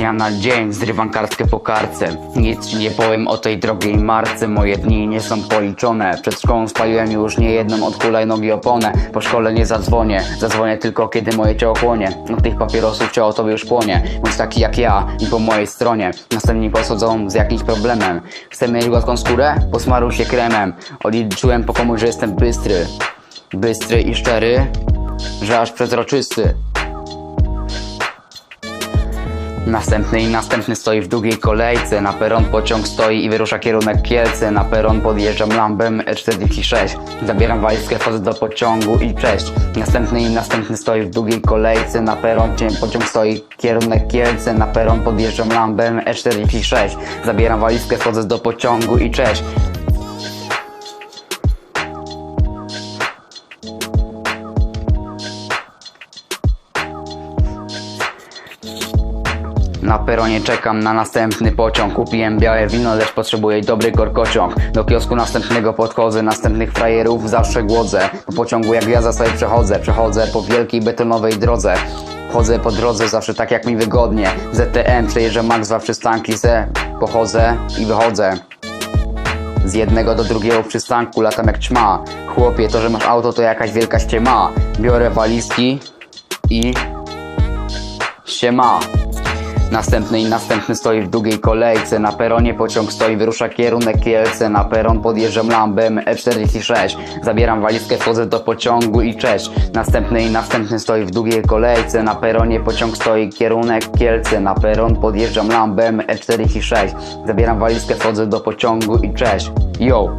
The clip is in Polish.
dnia na dzień zrywam kartkę po kartce. Nic ci nie powiem o tej drogiej marce. Moje dni nie są policzone. Przed szkołą spaliłem już nie jedną od hulajnogi oponę. Po szkole nie zadzwonię. Zadzwonię tylko kiedy moje ciało chłonie. Od tych papierosów ciało tobie już płonie. Bądź taki jak ja i po mojej stronie. Następni posadzą z jakimś problemem. Chcę mieć gładką skórę? Posmaruj się kremem. Odliczyłem po komuś, że jestem bystry. Bystry i szczery Że aż przezroczysty Następny i następny stoi w długiej kolejce. Na peron pociąg stoi i wyrusza kierunek Kielce. Na peron podjeżdżam lambem E46. Zabieram walizkę, wchodzę do pociągu i cześć. Następny i następny stoi w długiej kolejce. Na peron pociąg stoi kierunek Kielce. Na peron podjeżdżam lambem E46. Zabieram walizkę, wchodzę do pociągu i cześć Na peronie czekam na następny pociąg. Kupiłem białe wino, lecz potrzebuję dobry korkociąg. Do kiosku następnego podchodzę Następnych frajerów zawsze głodzę. Po pociągu jak gwiazda sobie przechodzę Przechodzę po wielkiej betonowej drodze. Chodzę po drodze zawsze tak jak mi wygodnie. ZTM przejeżdżam max dwa przystanki se Pochodzę i wychodzę. Z jednego do drugiego przystanku latam jak ćma. Chłopie, to że masz auto to jakaś wielka ściema. Biorę walizki i siema Następny i następny stoi w długiej kolejce. Na peronie pociąg stoi, wyrusza kierunek Kielce. Na peron podjeżdżam lambem E46. Zabieram walizkę, wchodzę do pociągu i cześć. Następny i następny stoi w długiej kolejce. Na peronie pociąg stoi, kierunek Kielce. Na peron podjeżdżam lambem E46. Zabieram walizkę, wchodzę do pociągu i cześć. Yo!